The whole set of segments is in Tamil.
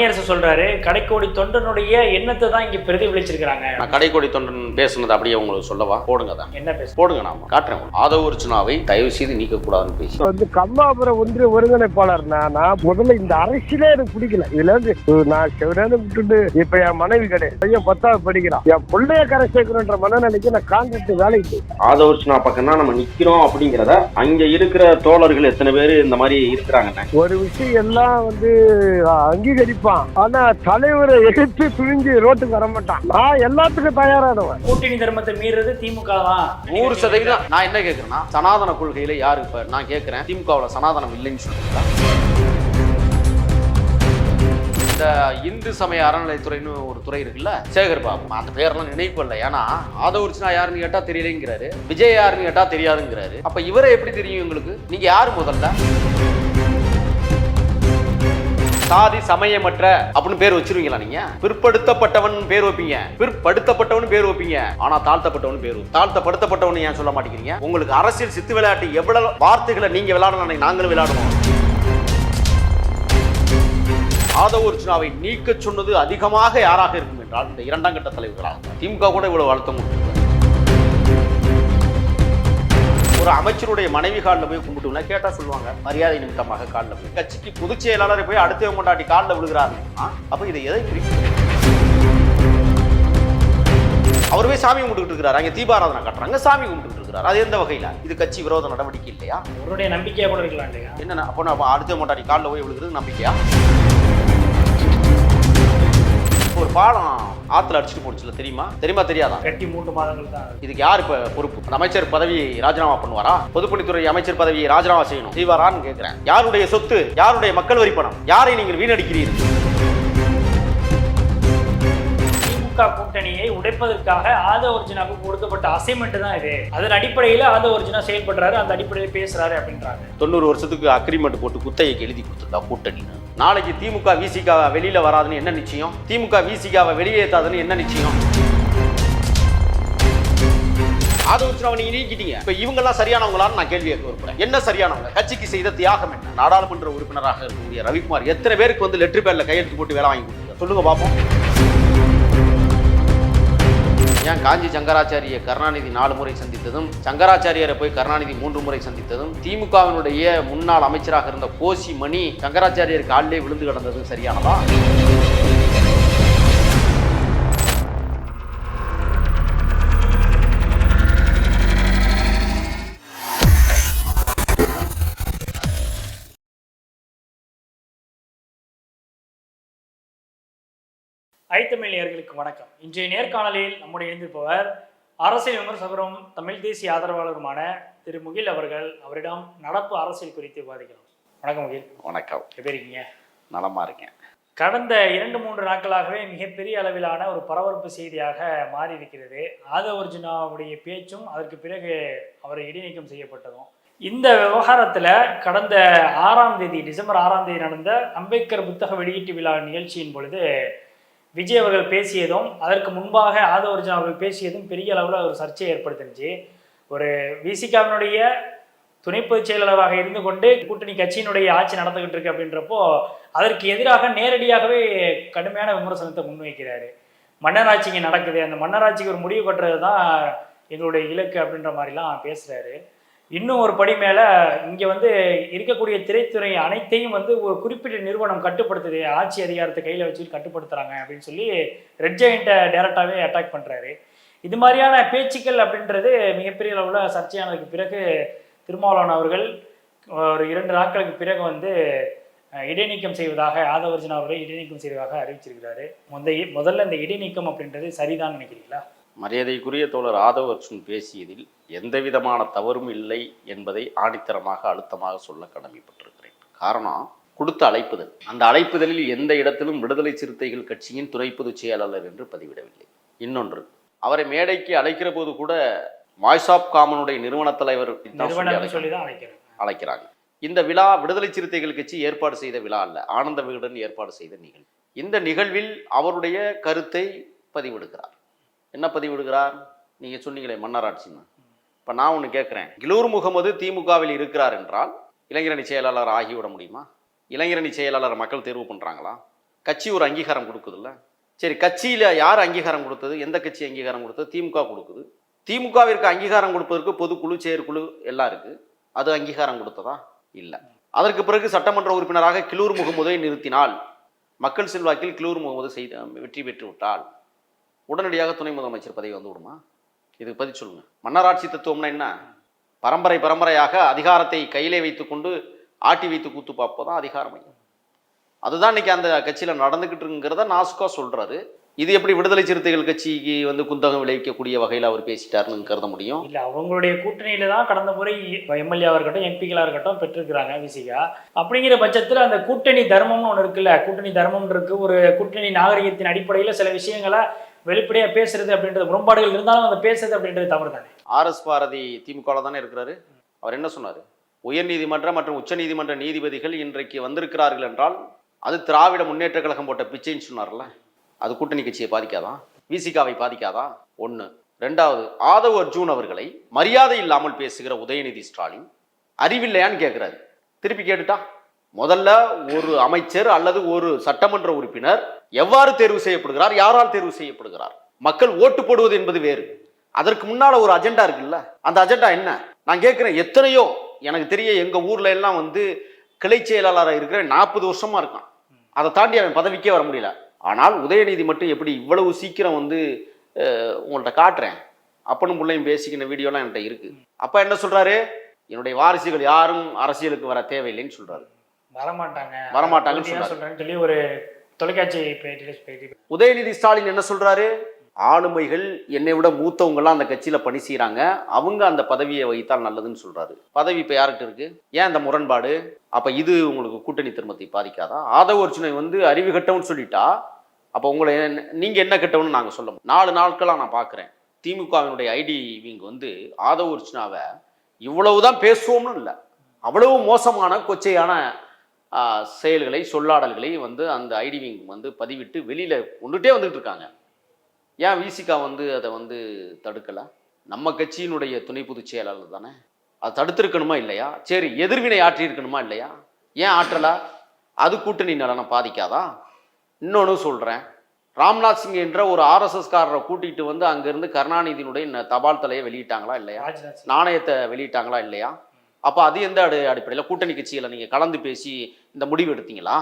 வன்னியரசு சொல்றாரு கடைக்கோடி தொண்டனுடைய எண்ணத்தை தான் இங்க பிரதிபலிச்சிருக்கிறாங்க. நான் கடைக்கோடி தொண்டன் பேசுனது அப்படியே உங்களுக்கு சொல்லவா? போடுங்க தான். என்ன பேச போடுங்க நாம காட்டுறேன். ஆதவ அர்ச்சனாவை தயவு செய்து நீக்கக்கூடாதுன்னு பேசி வந்து கம்மாபுரம் ஒன்றிய ஒருங்கிணைப்பாளர் நான் நான் முதல்ல இந்த அரசியலே எனக்கு பிடிக்கல. இதுல இருந்து நான் செவனேன்னு விட்டுட்டு இப்ப என் மனைவி கிடையாது. பையன் பத்தாவது படிக்கிறான். என் பிள்ளைய கரை சேர்க்கணுன்ற மனநிலைக்கு நான் கான்ட்ராக்ட் வேலைக்கு ஆதவ பக்கம் தான் நம்ம நிக்கிறோம் அப்படிங்கிறத அங்க இருக்கிற தோழர்கள் எத்தனை பேர் இந்த மாதிரி இருக்கிறாங்க ஒரு விஷயம் எல்லாம் வந்து அஹ், அங்கீகரிப்பான் ஆனா தலைவரை எதிர்த்து துணிஞ்சு ரோட்டுக்கு வர மாட்டான். நான் எல்லாத்துக்கும் தயாரானவன் கூட்டணி தர்மத்தை மீறது திமுக தான் நூறு சதவீதம். நான் என்ன கேட்கறேன்னா சனாதன கொள்கையில யாரு இப்ப நான் கேட்கிறேன் திமுகவுல சனாதனம் இல்லைன்னு சொல்றீங்களா? இந்த இந்து சமய அறநிலைத்துறைன்னு ஒரு துறை இருக்குல்ல சேகர் பாபு. அந்த பேரெல்லாம் நினைப்பு இல்லை. ஏன்னா ஆதவர்ச்சினா யாருன்னு கேட்டா தெரியலைங்கிறாரு விஜய் யாருன்னு கேட்டா தெரியாதுங்கிறாரு. அப்ப இவரை எப்படி தெரியும் உங்களுக்கு நீங்க யாரு முதல்ல? சாதி சமயமற்ற அப்படின்னு பேர் வச்சிருவீங்களா நீங்க? பிற்படுத்தப்பட்டவன் பேர் வைப்பீங்க. பிற்படுத்தப்பட்டவன் பேர் வைப்பீங்க. ஆனா தாழ்த்தப்பட்டவன் பேர் தாழ்த்தப்படுத்தப்பட்டவன் ஏன் சொல்ல மாட்டேங்கிறீங்க? உங்களுக்கு அரசியல் சித்து விளையாட்டு எவ்வளவு வார்த்தைகளை நீங்க விளையாடணும் நாங்களும் விளையாடுவோம் ஆதவ அர்ச்சனாவை நீக்க சொன்னது அதிகமாக யாராக இருக்கும் என்றால் இந்த இரண்டாம் கட்ட தலைவர்களாக. திமுக கூட இவ்வளவு அழுத்தம் கொடுத்திருக்காரு. ஒரு அமைச்சருடைய மனைவி காலில் போய் கும்பிட்டுனா கேட்டா சொல்லுவாங்க மரியாதை நிமித்தமாக காலில் போய். கட்சிக்கு பொதுச் செயலாளரை போய் அடுத்தவங்க கொண்டாடி காலில் விழுகிறாருன்னா அப்ப இதை எதை குறிக்கும் அவர் போய் சாமி கும்பிட்டுக்கிட்டு இருக்கிறாரு. அங்கே தீபாராதனை காட்டுறாங்க சாமி கும்பிட்டுக்கிட்டு இருக்கிறாரு. அது எந்த வகையில? இது கட்சி விரோத நடவடிக்கை இல்லையா? அவருடைய நம்பிக்கையா கூட இருக்கலாம் இல்லையா என்னன்னா? அப்போ நம்ம அடுத்த கொண்டாடி காலில் போய் விழுகிறது நம்பிக்கையா? ஒரு பாலம் ஆத்துல அடிச்சுட்டு போடுச்சுல தெரியுமா? தெரியுமா தெரியாதா? கட்டி மூன்று மாதங்கள் தான். இதுக்கு யார் இப்ப பொறுப்பு? அமைச்சர் பதவி ராஜினாமா பண்ணுவாரா? பொதுப்பணித்துறை அமைச்சர் பதவியை ராஜினாமா செய்யணும். செய்வாரான்னு கேட்கிறேன் யாருடைய சொத்து? யாருடைய மக்கள் வரி பணம் யாரை நீங்கள் வீணடிக்கிறீர்கள்? திமுக கூட்டணியை உடைப்பதற்காக ஆத ஒரிஜினாவுக்கு கொடுக்கப்பட்ட அசைன்மெண்ட் தான் இது. அதன் அடிப்படையில் ஆத ஒரிஜினா செயல்படுறாரு அந்த அடிப்படையில் பேசுறாரு அப்படின்றாங்க. தொண்ணூறு வருஷத்துக்கு அக்ரிமெண்ட் போட்டு குத்தகைக்கு எழுதி கொடுத்துருக்கா கூட்டணி நாளைக்கு திமுக விசிகா வெளியில வராதுன்னு என்ன நிச்சயம்? திமுக விசிகாவை வெளியேற்றாதுன்னு என்ன நிச்சயம்? ஆதவச்சுனாவை நீங்க நீக்கிட்டீங்க. இப்ப இவங்க எல்லாம் சரியானவங்களான்னு நான் கேள்வி கேட்க விரும்புறேன். என்ன சரியானவங்க? கட்சிக்கு செய்த தியாகம் என்ன? நாடாளுமன்ற உறுப்பினராக இருக்கக்கூடிய ரவிக்குமார் எத்தனை பேருக்கு வந்து லெட்டர் பேர்ல கையெழுத்து போட்டு வேலை வாங்கி கொடுத்தாரு சொல்லுங்க பாப்போம். ஏன் காஞ்சி சங்கராச்சாரிய கருணாநிதி நாலு முறை சந்தித்ததும் சங்கராச்சாரியரை போய் கருணாநிதி மூன்று முறை சந்தித்ததும் திமுகவினுடைய முன்னாள் அமைச்சராக இருந்த கோசி மணி சங்கராச்சாரியர் காலிலே விழுந்து கிடந்ததும் சரியானதா? ஐத்தமிழ் நேயர்களுக்கு வணக்கம். இன்றைய நேர்காணலில் நம்முடைய இணைந்திருப்பவர் அரசியல் விமர்சகரும் தமிழ் தேசிய ஆதரவாளருமான திரு முகில் அவர்கள். அவரிடம் நடப்பு அரசியல் குறித்து விவாதிக்கிறோம் வணக்கம் முகில். வணக்கம். எப்படி இருக்கீங்க? நலமா இருக்கேன். கடந்த இரண்டு மூன்று நாட்களாகவே மிகப்பெரிய அளவிலான ஒரு பரபரப்பு செய்தியாக மாறி இருக்கிறது ஆதவர்ஜுனாவுடைய பேச்சும் அதற்கு பிறகு அவரை இடைநீக்கம் செய்யப்பட்டதும். இந்த விவகாரத்தில் கடந்த ஆறாம் தேதி டிசம்பர் ஆறாம் தேதி நடந்த அம்பேத்கர் புத்தக வெளியீட்டு விழா நிகழ்ச்சியின் பொழுது விஜய் அவர்கள் பேசியதும் அதற்கு முன்பாக ஆதவர்ஜுனா அவர்கள் பேசியதும் பெரிய அளவில் ஒரு சர்ச்சையை ஏற்படுத்திருந்துச்சு ஒரு விசிகாவினுடைய துணை பொதுச் செயலாளராக இருந்து கொண்டு கூட்டணி கட்சியினுடைய ஆட்சி நடந்துகிட்டு இருக்கு அப்படின்றப்போ அதற்கு எதிராக நேரடியாகவே கடுமையான விமர்சனத்தை முன்வைக்கிறாரு. மன்னராட்சி இங்கே நடக்குது. அந்த மன்னராட்சிக்கு ஒரு முடிவு கட்டுறது தான் எங்களுடைய இலக்கு அப்படின்ற மாதிரிலாம் பேசுகிறாரு இன்னும் ஒரு படி மேலே இங்கே வந்து இருக்கக்கூடிய திரைத்துறை அனைத்தையும் வந்து ஒரு குறிப்பிட்ட நிறுவனம் கட்டுப்படுத்துது. ஆட்சி அதிகாரத்தை கையில் வச்சு கட்டுப்படுத்துகிறாங்க அப்படின்னு சொல்லி ரெட் ஜெயிண்ட்டை டேரெக்டாகவே அட்டாக் பண்ணுறாரு இது மாதிரியான பேச்சுக்கள் அப்படின்றது மிகப்பெரிய அளவில் சர்ச்சையானதுக்கு பிறகு திருமாவளவன் அவர்கள் ஒரு இரண்டு நாட்களுக்கு பிறகு வந்து இடைநீக்கம் செய்வதாக ஆதவர்ஜன் அவர்களை இடைநீக்கம் செய்வதாக அறிவிச்சிருக்கிறாரு. முந்தைய முதல்ல இந்த இடைநீக்கம் அப்படின்றது சரிதான் நினைக்கிறீங்களா? மரியாதைக்குரிய தோழர் ஆதவ அர்ஜுன் பேசியதில் எந்த விதமான தவறும் இல்லை என்பதை ஆணித்தரமாக அழுத்தமாக சொல்ல கடமைப்பட்டிருக்கிறேன். காரணம் கொடுத்த அழைப்புதல். அந்த அழைப்புதலில் எந்த இடத்திலும் விடுதலை சிறுத்தைகள் கட்சியின் துணை பொதுச் செயலாளர் என்று பதிவிடவில்லை. இன்னொன்று அவரை மேடைக்கு அழைக்கிற போது கூட வாய்ஸ் ஆஃப் காமனுடைய நிறுவன தலைவர் அழைக்கிறாங்க. இந்த விழா விடுதலை சிறுத்தைகள் கட்சி ஏற்பாடு செய்த விழா அல்ல ஆனந்த விகடன் ஏற்பாடு செய்த நிகழ்வு. இந்த நிகழ்வில் அவருடைய கருத்தை பதிவிடுகிறார். என்ன பதிவிடுகிறார் நீங்க சொன்னீங்களே மன்னராட்சின்னு. இப்போ நான் ஒன்று கேட்குறேன் கிலூர் முகமது திமுகவில் இருக்கிறார் என்றால் இளைஞரணி செயலாளர் ஆகிவிட முடியுமா? இளைஞரணி செயலாளர் மக்கள் தேர்வு பண்ணுறாங்களா கட்சி ஒரு அங்கீகாரம் கொடுக்குதுல்ல. சரி கட்சியில் யார் அங்கீகாரம் கொடுத்தது? எந்த கட்சி அங்கீகாரம் கொடுத்தது? திமுக கொடுக்குது. திமுகவிற்கு அங்கீகாரம் கொடுப்பதற்கு பொதுக்குழு செயற்குழு எல்லாம் இருக்குது அது அங்கீகாரம் கொடுத்ததா? இல்லை. அதற்கு பிறகு சட்டமன்ற உறுப்பினராக கிளூர் முகமதை நிறுத்தினால் மக்கள் செல்வாக்கில் கிளூர் முகமது செய்த வெற்றி பெற்று விட்டால் உடனடியாக துணை முதலமைச்சர் பதவி வந்து விடுமா? இதுக்கு பதில் சொல்லுங்க. மன்னராட்சி தத்துவம்னா என்ன? பரம்பரை பரம்பரையாக அதிகாரத்தை கையிலே வைத்துக்கொண்டு ஆட்டி வைத்து கூத்து பார்ப்பதான் அதிகாரம் மையம். அதுதான் இன்னைக்கு அந்த கட்சியில் நடந்துகிட்டு இருக்குங்கிறத நாசுக்கா சொல்றாரு. இது எப்படி விடுதலை சிறுத்தைகள் கட்சிக்கு வந்து குந்தகம் விளைவிக்கக்கூடிய வகையில் அவர் பேசிட்டாருன்னு கருத முடியும். இல்லை அவங்களுடைய கூட்டணியில தான் கடந்த முறை எம்எல்ஏவா இருக்கட்டும் எம்பிகளாக இருக்கட்டும் பெற்றிருக்கிறாங்க விசிகா. அப்படிங்கிற பட்சத்தில் அந்த கூட்டணி தர்மம்னு ஒன்று இருக்குல்ல கூட்டணி தர்மம் இருக்கு. ஒரு கூட்டணி நாகரிகத்தின் அடிப்படையில் சில விஷயங்களை வெளிப்படையாக பேசுறது அப்படின்றது முரண்பாடுகள் இருந்தாலும் அதை பேசுறது அப்படின்றது தவறு தானே. ஆர்எஸ் பாரதி திமுகவில் தானே இருக்கிறாரு. அவர் என்ன சொன்னார்? உயர்நீதிமன்றம் மற்றும் உச்சநீதிமன்ற நீதிபதிகள் இன்றைக்கு வந்திருக்கிறார்கள் என்றால் அது திராவிட முன்னேற்ற கழகம் போட்ட பிச்சைன்னு சொன்னார்ல. அது கூட்டணி கட்சியை பாதிக்காதான் விசிகாவை பாதிக்காதா? ஒன்று ரெண்டாவது ஆதவ் அர்ஜூன் அவர்களை மரியாதை இல்லாமல் பேசுகிற உதயநிதி ஸ்டாலின் அறிவில்லையான்னு கேட்குறாரு திருப்பி கேட்டுட்டா? முதல்ல ஒரு அமைச்சர் அல்லது ஒரு சட்டமன்ற உறுப்பினர் எவ்வாறு தேர்வு செய்யப்படுகிறார் யாரால் தேர்வு செய்யப்படுகிறார்? மக்கள் ஓட்டு போடுவது என்பது வேறு. அதற்கு முன்னால ஒரு அஜெண்டா இருக்குல்ல அந்த அஜெண்டா என்ன? நான் கேட்கிறேன் எத்தனையோ எனக்கு தெரிய எங்க ஊர்ல எல்லாம் வந்து கிளை செயலாளராக இருக்கிற நாற்பது வருஷமா இருக்கான். அதை தாண்டி அவன் பதவிக்கே வர முடியல. ஆனால் உதயநிதி மட்டும் எப்படி இவ்வளவு சீக்கிரம் வந்து உங்கள்கிட்ட உங்கள்ட்ட காட்டுறேன்? அப்பனும் பிள்ளையும் பேசிக்கின வீடியோலாம் என்கிட்ட இருக்கு. அப்ப என்ன சொல்றாரு? என்னுடைய வாரிசுகள் யாரும் அரசியலுக்கு வர தேவையில்லைன்னு சொல்றாரு. வரமாட்டாங்க. வரமாட்டாங்கன்னு. சொல்றேன்னு சொல்லி ஒரு தொலைக்காட்சி உதயநிதி ஸ்டாலின் என்ன சொல்றாரு? ஆளுமைகள் என்னை விட மூத்தவங்கலாம் அந்த கட்சியில பணி செய்றாங்க. அவங்க அந்த பதவியை வைத்தால் நல்லதுன்னு சொல்றாரு. பதவி இப்ப யார்கிட்ட இருக்கு? ஏன் அந்த முரண்பாடு? அப்ப இது உங்களுக்கு கூட்டணி திருமத்தை பாதிக்காதா? ஆதவ அர்ஜுனை வந்து அறிவு கட்டவன்னு சொல்லிட்டா? அப்ப உங்களை நீங்க என்ன கட்டவன்னு நாங்க சொல்ல. நாலு நாட்களா நான் பாக்குறேன். திமுகவினுடைய ஐடி விங் வந்து ஆதவ அர்ஜுனாவை இவ்வளவுதான் பேசுவோம்னு இல்லை. அவ்வளவு மோசமான கொச்சையான செயல்களை சொல்லாடல்களை வந்து அந்த ஐடி விங் வந்து பதிவிட்டு வெளியில கொண்டுட்டே வந்துட்டு இருக்காங்க. ஏன் விசிகா வந்து அதை வந்து தடுக்கல? நம்ம கட்சியினுடைய துணை பொதுச் செயலாளர் தானே? அது தடுத்திருக்கணுமா இல்லையா? சரி எதிர்வினை ஆற்றி இருக்கணுமா இல்லையா? ஏன் ஆற்றல? அது கூட்டணி நலனை பாதிக்காதா? இன்னொன்று சொல்கிறேன் ராம்நாத் சிங் என்ற ஒரு ஆர்எஸ்எஸ் காரரை கூட்டிகிட்டு வந்து அங்கேருந்து கருணாநிதியினுடைய தபால் தலையை வெளியிட்டாங்களா இல்லையா? நாணயத்தை வெளியிட்டாங்களா இல்லையா? அப்போ அது எந்த அடி அடிப்படையில்? கூட்டணி கட்சியில் நீங்கள் கலந்து பேசி இந்த முடிவு எடுத்தீங்களா?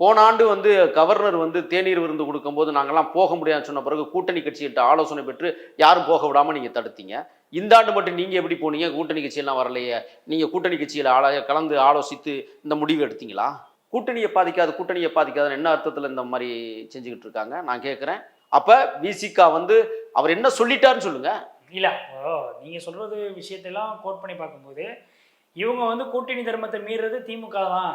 போன ஆண்டு வந்து கவர்னர் வந்து தேநீர் விருந்து கொடுக்கும்போது நாங்கள்லாம் போக முடியாதுன்னு சொன்ன பிறகு கூட்டணி கட்சிகிட்ட ஆலோசனை பெற்று யாரும் போக விடாமல் நீங்கள் தடுத்தீங்க. இந்த ஆண்டு மட்டும் நீங்கள் எப்படி போனீங்க? கூட்டணி கட்சியெல்லாம் வரலையே. நீங்கள் கூட்டணி கட்சியில் ஆள கலந்து ஆலோசித்து இந்த முடிவு எடுத்தீங்களா? கூட்டணியை பாதிக்காது கூட்டணியை பாதிக்காதுன்னு என்ன அர்த்தத்தில் இந்த மாதிரி செஞ்சுக்கிட்டு இருக்காங்க? நான் கேட்குறேன் அப்போ விசிகா வந்து அவர் என்ன சொல்லிட்டாருன்னு சொல்லுங்கள் இல்ல ஓ நீங்க சொல்றது விஷயத்தெல்லாம் கோட் பண்ணி பார்க்கும்போது இவங்க வந்து கூட்டணி தர்மத்தை மீறது திமுக தான்.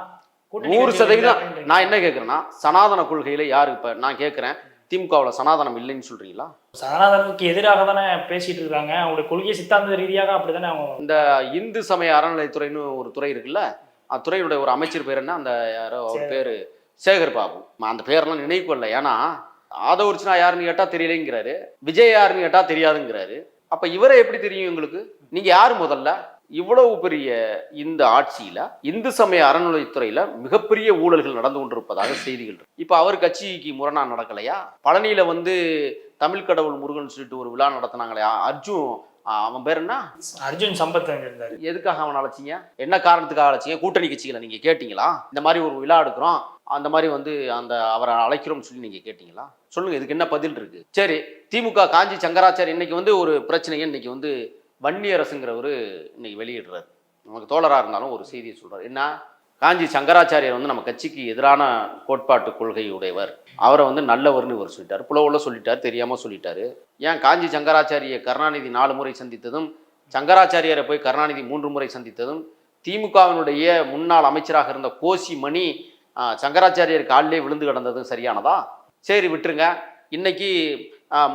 நூறு சதவீதம். நான் என்ன கேட்குறேன்னா சனாதன கொள்கையில யாரு இப்ப நான் கேட்குறேன் திமுகவில் சனாதனம் இல்லைன்னு சொல்றீங்களா? சனாதனத்துக்கு எதிராக தானே பேசிட்டு இருக்காங்க. அவங்களுடைய கொள்கை சித்தாந்த ரீதியாக அப்படிதானே அவங்க இந்த இந்து சமய அறநிலைத்துறைன்னு ஒரு துறை இருக்குல்ல அந்த துறையினுடைய ஒரு அமைச்சர் பேர் என்ன? அந்த யாரோ அவர். பேரு சேகர் பாபு. அந்த பேரெல்லாம் நினைவு கொள்ளல ஏன்னா ஆதவர்ச்சினா யாருன்னு கேட்டா தெரியலைங்கிறாரு. விஜய் யாருன்னு கேட்டா தெரியாதுங்கிறாரு. அப்ப இவரை எப்படி தெரியும் எங்களுக்கு நீங்க யார் முதல்ல? இவ்வளவு பெரிய இந்த ஆட்சியில இந்து சமய அறநிலைத்துறையில மிகப்பெரிய ஊழல்கள் நடந்து கொண்டிருப்பதாக செய்திகள். இப்ப அவர் கட்சிக்கு முரணா நடக்கலையா? பழனியில வந்து தமிழ் கடவுள் முருகன் சொல்லிட்டு ஒரு விழா நடத்தினாங்களே அர்ஜுன் அவன் பேர் என்ன? அர்ஜுன் சம்பத் அங்க இருந்தாரு. எதுக்காக அவனை அழைச்சிங்க? என்ன காரணத்துக்காக அழைச்சிங்க? கூட்டணி கட்சிகளை நீங்க கேட்டீங்களா? இந்த மாதிரி ஒரு விழா எடுக்கிறோம். அந்த மாதிரி வந்து அந்த அவரை அழைக்கிறோம்னு சொல்லி நீங்கள் கேட்டிங்களா? சொல்லுங்கள் இதுக்கு என்ன பதில் இருக்குது சரி திமுக காஞ்சி சங்கராச்சாரி இன்னைக்கு வந்து ஒரு பிரச்சனையை இன்னைக்கு வந்து வன்னியரசுங்கிறவர் இன்னைக்கு வெளியிடுறாரு. நமக்கு தோழராக இருந்தாலும் ஒரு செய்தியை சொல்கிறார் என்ன? காஞ்சி சங்கராச்சாரியர் வந்து நம்ம கட்சிக்கு எதிரான கோட்பாட்டு கொள்கை உடையவர். அவரை வந்து நல்லவர்னு இவர் சொல்லிட்டார். புலவுல சொல்லிட்டார் தெரியாமல் சொல்லிட்டாரு. ஏன் காஞ்சி சங்கராச்சாரியை கருணாநிதி நாலு முறை சந்தித்ததும் சங்கராச்சாரியரை போய் கருணாநிதி மூன்று முறை சந்தித்ததும் திமுகவினுடைய முன்னாள் அமைச்சராக இருந்த கோசி மணி சங்கராச்சாரியர் காலிலே விழுந்து கிடந்ததும் சரியானதா? சரி விட்டுருங்க. இன்னைக்கு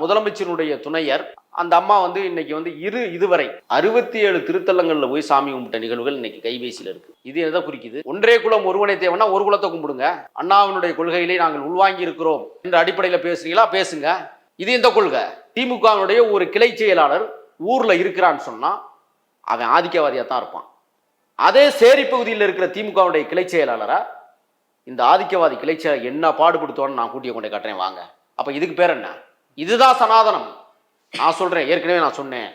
முதலமைச்சருடைய துணையர் அந்த அம்மா வந்து இன்னைக்கு வந்து இரு இதுவரை அறுபத்தி ஏழு திருத்தலங்களில் போய் சாமி கும்பிட்ட நிகழ்வுகள் இன்னைக்கு கைபேசியில் இருக்கு. இது எதை குறிக்குது? ஒன்றே குலம் ஒருவனை தேவைன்னா ஒரு குலத்தை கும்பிடுங்க. அண்ணாவினுடைய கொள்கையிலே நாங்கள் உள்வாங்கி இருக்கிறோம் என்ற அடிப்படையில் பேசுறீங்களா? பேசுங்க. இது எந்த கொள்கை. திமுகவினுடைய ஒரு கிளை செயலாளர் ஊரில் இருக்கிறான்னு சொன்னால் அவன் ஆதிக்கவாதியாக தான் இருப்பான். அதே சேரி பகுதியில் இருக்கிற திமுகவுடைய கிளை செயலாளரை இந்த ஆதிக்கவாதி கிளைச்ச என்ன பாடுபடுத்துவான்னு நான் கூட்டிய கொண்டே காட்டுறேன் வாங்க. அப்ப இதுக்கு பேர் என்ன? இதுதான் சனாதனம். நான் சொல்றேன் ஏற்கனவே நான் சொன்னேன்.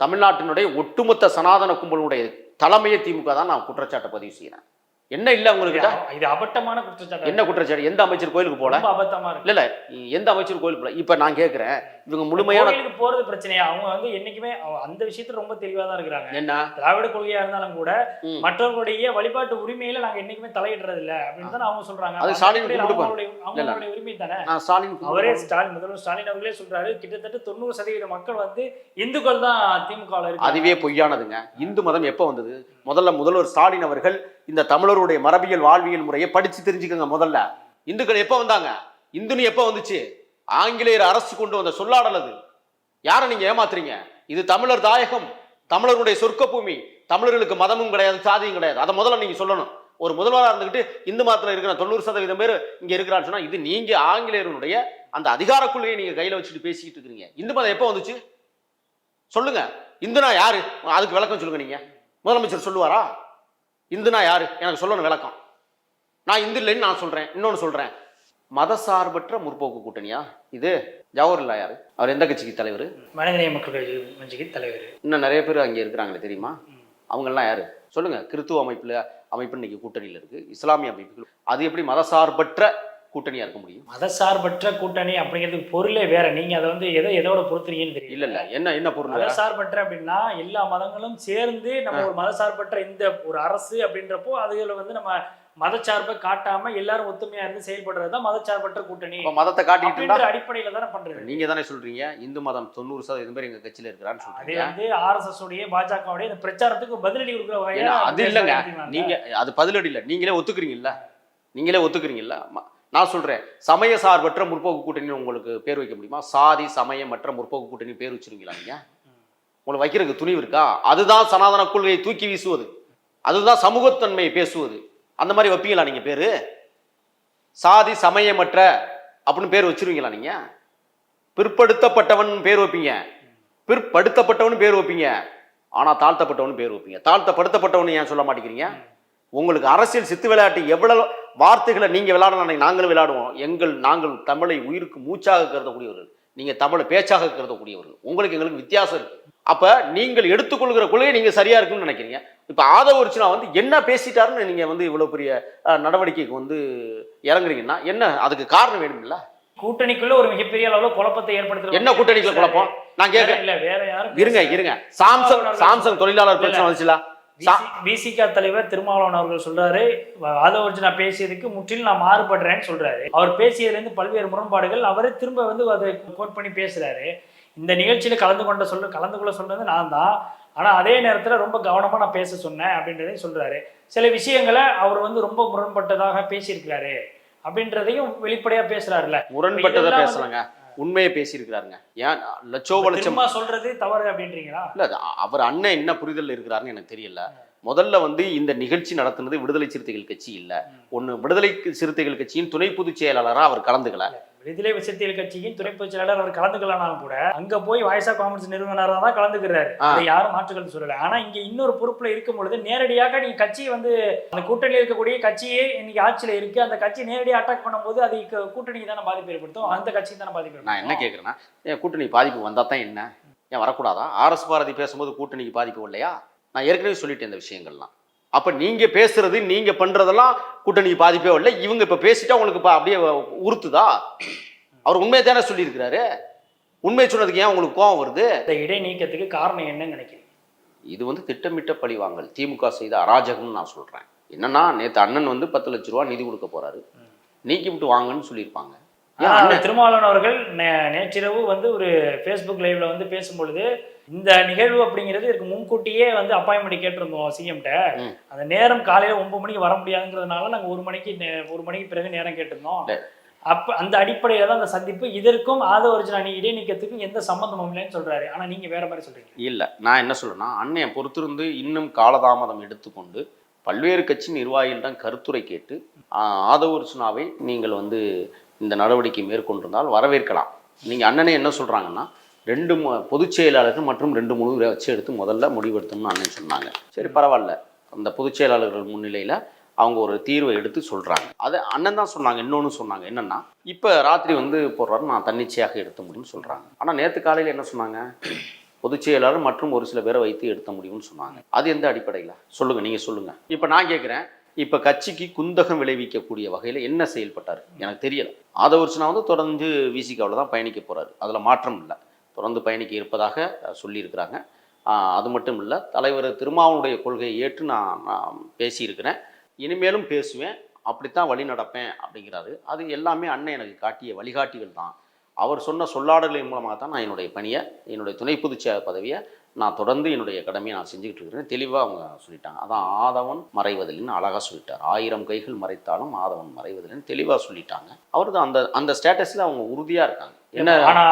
தமிழ்நாட்டினுடைய ஒட்டுமொத்த சனாதன கும்பலுடைய தலைமையை திமுக தான் நான் குற்றச்சாட்டை பதிவு செய்யறேன் என்ன இல்லை உங்ககிட்ட? இது அபட்டமான குற்றச்சாட்டு? என்ன குற்றச்சாட்டு? எந்த அமைச்சர் கோயிலுக்கு போல? அபத்தமா இல்ல இல்ல எந்த அமைச்சர் கோயிலுக்கு போல? இப்ப நான் கேட்கிறேன் இவங்க முழுமையான போறது பிரச்சனையா? அவங்க வந்து என்னைக்குமே அந்த விஷயத்துல ரொம்ப தெளிவா தான் இருக்கிறாங்க. என்ன திராவிட கொள்கையா இருந்தாலும் கூட. மற்றவர்களுடைய வழிபாட்டு உரிமையில நாங்க என்னைக்குமே தலையிடுறது இல்ல அப்படின்னு தான் அவங்க சொல்றாங்க. அது ஸ்டாலின் அவங்களுடைய உரிமை தானே? ஸ்டாலின் அவரே ஸ்டாலின் முதல்வர் ஸ்டாலின் அவர்களே சொல்றாரு கிட்டத்தட்ட தொண்ணூறு சதவீத மக்கள் வந்து இந்துக்கள் தான் திமுக அதுவே பொய்யானதுங்க. இந்து மதம் எப்போ வந்தது? முதல்ல முதல்வர் ஸ்டாலின் அவர்கள் இந்த தமிழருடைய மரபியல் வாழ்வியல் முறையை படிச்சு தெரிஞ்சுக்கோங்க முதல்ல. இந்துக்கள் எப்போ வந்தாங்க? இந்துன்னு எப்போ வந்துச்சு? ஆங்கிலேயர் அரசு கொண்டு வந்த சொல்லாடல் அது. யாரை நீங்க ஏமாத்துறீங்க? இது தமிழர் தாயகம் தமிழருடைய சொர்க்க பூமி தமிழர்களுக்கு மதமும் கிடையாது சாதியும் கிடையாது. அதை முதல்ல நீங்க சொல்லணும். ஒரு முதல்வராக இருந்துக்கிட்டு இந்து மதத்தில் இருக்கிற தொண்ணூறு சதவீதம் பேர் இங்க இருக்கிறான்னு சொன்னா இது நீங்க ஆங்கிலேயருடைய அந்த அதிகார கொள்கையை நீங்க கையில வச்சுட்டு பேசிக்கிட்டு இருக்கிறீங்க. இந்து மதம் எப்போ வந்துச்சு? சொல்லுங்க. இந்துனா யாரு? அதுக்கு விளக்கம் சொல்லுங்க நீங்க. முதலமைச்சர் சொல்லுவாரா? இந்துனா யாரு? எனக்கு சொல்லணும் விளக்கம். நான் இந்து இல்லைன்னு நான் சொல்றேன். இன்னொன்று சொல்றேன். மதசார்பற்ற முற்போக்கு கூட்டணியா? இது ஜவஹர்லால் யாரு? அவர் எந்த கட்சிக்கு தலைவர்? மனிதநேய மக்கள் கட்சிக்கு தலைவர். இன்னும் நிறைய பேர் அங்கே இருக்கிறாங்களே தெரியுமா? அவங்கெல்லாம் யாரு? சொல்லுங்க கிறித்துவ அமைப்புல அமைப்பு இன்னைக்கு கூட்டணியில் இருக்கு. இஸ்லாமிய அமைப்புகள். அது எப்படி மதசார்பற்ற கூட்டணியா இருக்க முடியும்? மதசார்பற்ற கூட்டணி அப்படிங்கிறதுக்கு பொருளே வேற. நீங்க அதை வந்து எதை எதோட பொறுத்துறீங்கன்னு தெரியல. இல்ல இல்ல. என்ன என்ன பொருள்? மதசார்பற்ற அப்படின்னா எல்லா மதங்களும் சேர்ந்து நம்ம ஒரு மதசார்பற்ற இந்த ஒரு அரசு அப்படின்றப்போ அதுல வந்து நம்ம மதச்சார்பை காட்டாம எல்லாரும் ஒத்துமையா இருந்து செயல்படுறது தான் மதச்சார்பற்ற கூட்டணி. மதத்தை காட்டிட்டு அடிப்படையில தானே பண்றது. நீங்க தானே சொல்றீங்க. இந்து மதம் தொண்ணூறு சதவீதம் பேர் எங்க கட்சியில இருக்கிறான்னு அதே சொல்றீங்க வந்து ஆர்எஸ்எஸ் உடைய பாஜகவுடைய இந்த பிரச்சாரத்துக்கு பதிலடி கொடுக்குற வகையில அது இல்லைங்க. நீங்க அது பதிலடி இல்லை. நீங்களே ஒத்துக்கிறீங்கல்ல? நீங்களே ஒத்துக்கிறீங்கல்ல? நான் சொல்றேன். சமய சார்பற்ற முற்போக்கு கூட்டணி உங்களுக்கு பேர் வைக்க முடியுமா? சாதி சமயமற்ற முற்போக்கு கூட்டணி பேர் வச்சிருக்கீங்களா நீங்க? உங்களுக்கு வைக்கிறதுக்கு துணிவு இருக்கா? அதுதான் சனாதன கொள்கையை தூக்கி வீசுவது. அதுதான் சமூகத்தன்மையை பேசுவது. அந்த மாதிரி வைப்பீங்களா நீங்கள் பேர்? சாதி சமயமற்ற அப்படின்னு பேர் வச்சிருவீங்களா நீங்கள் பிற்படுத்தப்பட்டவன் பேர் வைப்பீங்க. பிற்படுத்தப்பட்டவன் பேர் வைப்பீங்க. ஆனால் தாழ்த்தப்பட்டவன் பேர் வைப்பீங்க. தாழ்த்தப்படுத்தப்பட்டவன் ஏன் சொல்ல மாட்டேங்கிறீங்க? உங்களுக்கு அரசியல் சித்து விளையாட்டு எவ்வளவு வார்த்தைகளை நீங்கள் விளையாடணும் நாங்களும் விளையாடுவோம். எங்கள் நாங்கள் தமிழை உயிருக்கு மூச்சாக கருதக்கூடியவர்கள். நீங்க தமிழை பேச்சாக கருதக்கூடியவர்கள். உங்களுக்கு எங்களுக்கு வித்தியாசம் இருக்கு. அப்ப நீங்கள் எடுத்துக்கொள்கிற கொள்கை நீங்க சரியா இருக்குன்னு நினைக்கிறீங்க. இப்ப ஆதவ ஒரிச்சினா வந்து என்ன பேசிட்டாருன்னு நீங்க வந்து இவ்வளவு பெரிய நடவடிக்கைக்கு வந்து இறங்குறீங்கன்னா என்ன அதுக்கு காரணம் வேணும்ல? கூட்டணிக்குள்ள ஒரு மிகப்பெரிய அளவுல குழப்பத்தை ஏற்படுத்துற என்ன கூட்டணிக்குள்ள குழப்பம்? நான் வேற கேட்க இல்ல வேற யாரும் இருங்க இருங்க. சாம்சங் சாம்சங் தொழிலாளர் பிரச்சனை வந்துச்சுல? விசிக தலைவர் திருமாவளவன் அவர்கள் சொல்றாரு ஆதவர்ஜி நான் பேசியதுக்கு முற்றிலும் நான் மாறுபடுறேன்னு சொல்றாரு. அவர் பேசியதுல இருந்து பல்வேறு முரண்பாடுகள் அவரே திரும்ப வந்து அதை கோட் பண்ணி பேசுறாரு. இந்த நிகழ்ச்சியில கலந்து கொண்ட சொல்ல கலந்து கொள்ள சொன்னது நான் தான். ஆனா அதே நேரத்துல ரொம்ப கவனமா நான் பேச சொன்னேன் அப்படின்றதையும் சொல்றாரு. சில விஷயங்களை அவர் வந்து ரொம்ப முரண்பட்டதாக பேசியிருக்கிறாரு. அப்படின்றதையும் வெளிப்படையா பேசுறாருல்ல. முரண்பட்டதை இதெல்லாம் பேசலங்க உண்மையை பேசியிருக்கிறாருங்க. ஏன் லட்சோப லட்சம் சொல்றது தவறு அப்படின்றீங்களா? இல்ல அவர் அண்ணன் என்ன புரிதல் இருக்கிறாருன்னு எனக்கு தெரியல. முதல்ல வந்து இந்த நிகழ்ச்சி நடத்துனது விடுதலை சிறுத்தைகள் கட்சி இல்ல. ஒண்ணு விடுதலை சிறுத்தைகள் கட்சியின் துணை பொதுச் செயலாளரா அவர் கலந்துக்கல. விடுதலை சிறுத்தைகள் கட்சியின் துணை பொதுச் செயலாளர் அவர் கலந்துக்கலனாலும் கூட அங்க போய் வாய்ஸ் ஆஃப் காமர்ஸ் நிறுவனராக தான் கலந்துக்கிறாரு. யாரும் மாற்றுக்கிறது சொல்லல. ஆனா இங்க இன்னொரு பொறுப்புல இருக்கும் பொழுது நேரடியாக நீங்க கட்சியை வந்து அந்த கூட்டணியில் இருக்கக்கூடிய கட்சியே இன்னைக்கு ஆட்சியில இருக்கு. அந்த கட்சி நேரடியாக அட்டாக் பண்ணும்போது அது கூட்டணிக்கு தானே பாதிப்பு ஏற்படுத்தும்? அந்த கட்சிக்கு தானே பாதிப்பு நான் என்ன கேட்குறேன்னா கூட்டணி பாதிப்பு வந்தா தான் என்ன? ஏன் வரக்கூடாதா? ஆர்எஸ் பாரதி பேசும்போது கூட்டணிக்கு பாதிப்பு இல்லையா நான் ஏற்கனவே சொல்லிட்டேன் இந்த விஷயங்கள்லாம். அப்ப நீங்க பேசுறது நீங்க பண்றதெல்லாம் கூட்டணிக்கு பாதிப்பே இல்லை இவங்க இப்ப பேசிட்டா உங்களுக்கு இப்ப அப்படியே உறுத்துதா? அவர் உண்மையை தானே சொல்லியிருக்கிறாரு. உண்மை சொன்னதுக்கு ஏன் உங்களுக்கு கோவம் வருது? இந்த இடைநீக்கத்துக்கு காரணம் என்னன்னு நினைக்கிறீங்க இது வந்து திட்டமிட்ட பழிவாங்கல் திமுக செய்த அராஜகம்னு நான் சொல்றேன். என்னன்னா நேத்து அண்ணன் வந்து பத்து லட்ச ரூபா நிதி கொடுக்க போறாரு. நீக்கி விட்டு வாங்கன்னு சொல்லியிருப்பாங்க. திருமாவளவன் அவர்கள் நேற்றிரவு வந்து ஒரு ஃபேஸ்புக் லைவ்ல வந்து பேசும்பொழுது இந்த நிகழ்வு அப்படிங்கிறது இதுக்கு முன்கூட்டியே வந்து அப்பாயின்மெண்ட் கேட்டிருந்தோம் சிஎம்கிட்ட. அந்த நேரம் காலையில ஒன்பது மணிக்கு வர முடியாதுங்கிறதுனால நாங்க ஒரு மணிக்கு ஒரு மணிக்கு பிறகு நேரம் கேட்டிருந்தோம். அப்ப அந்த அடிப்படையில தான் அந்த சந்திப்பு. இதற்கும் ஆதவர்ஜன் அணி இடைநீக்கத்துக்கும் எந்த சம்பந்தமும் இல்லைன்னு சொல்றாரு. ஆனா நீங்க வேற மாதிரி சொல்றீங்க. இல்ல. நான் என்ன சொல்றேன்னா அண்ணன் பொறுத்திருந்து இன்னும் காலதாமதம் எடுத்துக்கொண்டு பல்வேறு கட்சி நிர்வாகிகளிடம் கருத்துரை கேட்டு ஆஹ், ஆதவ் சுனாவை நீங்கள் வந்து இந்த நடவடிக்கை மேற்கொண்டிருந்தால் வரவேற்கலாம். நீங்க அண்ணனே என்ன சொல்றாங்கன்னா ரெண்டு மு- பொதுச் செயலாளர்கள் மற்றும் ரெண்டு முழு வச்சு எடுத்து முதல்ல முடிவெடுத்தோம்னு அண்ணன் சொன்னாங்க. சரி பரவாயில்ல. அந்த பொதுச் செயலாளர்கள் முன்னிலையில் அவங்க ஒரு தீர்வை எடுத்து சொல்கிறாங்க அதை அண்ணன் தான் சொன்னாங்க இன்னொன்று சொன்னாங்க. என்னென்னா இப்போ ராத்திரி வந்து போடுறாரு நான் தன்னிச்சையாக எடுத்த முடியும்னு சொல்கிறாங்க ஆனால் நேற்று காலையில் என்ன சொன்னாங்க? பொதுச் செயலாளர் மற்றும் ஒரு சில பேரை வைத்து எடுத்த முடியும்னு சொன்னாங்க. அது எந்த அடிப்படையில்? சொல்லுங்கள் நீங்கள் சொல்லுங்கள் இப்போ நான் கேட்குறேன் இப்போ கட்சிக்கு குந்தகம் விளைவிக்கக்கூடிய வகையில் என்ன செயல்பட்டார்? எனக்கு தெரியலை. ஆதவர்ஷனா வந்து தொடர்ந்து விசிகாவில் தான் பயணிக்க போகிறாரு அதில் மாற்றம் இல்லை. தொடர்ந்து பயணிக்க இருப்பதாக சொல்லியிருக்கிறாங்க. அது மட்டும் இல்லை தலைவர் திருமாவனுடைய கொள்கையை ஏற்று நான் நான் பேசியிருக்கிறேன். இனிமேலும் பேசுவேன் அப்படித்தான் வழி நடப்பேன் அப்படிங்கிறாரு. அது எல்லாமே அண்ணன் எனக்கு காட்டிய வழிகாட்டிகள் தான். அவர் சொன்ன சொல்லாடல்களின் மூலமாக தான் நான் என்னுடைய பணியை என்னுடைய துணை பொதுச் பதவியை நான் தொடர்ந்து என்னுடைய கடமையை நான் செஞ்சுக்கிட்டு இருக்கிறேன். தெளிவாக அவங்க சொல்லிட்டாங்க. அதான் ஆதவன் மறைவதில்லைன்னு அழகாக சொல்லிட்டார். ஆயிரம் கைகள் மறைத்தாலும் ஆதவன் மறைவதில்லைன்னு தெளிவாக சொல்லிட்டாங்க. அவர் தான் அந்த அந்த ஸ்டேட்டஸில் அவங்க உறுதியாக இருக்காங்க. என்ன? ஆனா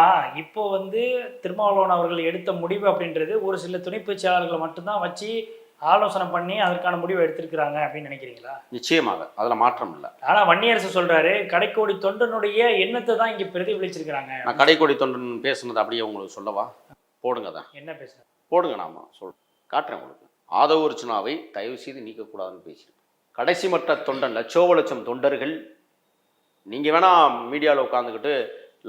இப்போ வந்து திருமாவளவன் அவர்கள் எடுத்த முடிவு அப்படின்றது ஒரு சில துணை செயலாளர்களை மட்டும்தான் வச்சு ஆலோசனை பண்ணி அதற்கான முடிவை எடுத்திருக்கிறாங்க அப்படின்னு நினைக்கிறீங்களா? நிச்சயமாக. அதில் மாற்றம் இல்லை. ஆனா வன்னியரசு சொல்றாரு கடைக்கோடி தொண்டனுடைய எண்ணத்தை தான் இங்க பிரதிபலிச்சிருக்கிறாங்க. நான் கடைக்கோடி தொண்டன் பேசுனது அப்படியே உங்களுக்கு சொல்லவா? போடுங்க தான் என்ன பேசுற? போடுங்க நாம சொல் காட்டுறேன் உங்களுக்கு. ஆதவ அர்ச்சனாவை தயவு செய்து நீக்கக்கூடாதுன்னு பேசியிருக்கேன். கடைசி மற்ற தொண்டன் லட்சோப லட்சம் தொண்டர்கள் நீங்கள் வேணா மீடியாவில் உட்காந்துக்கிட்டு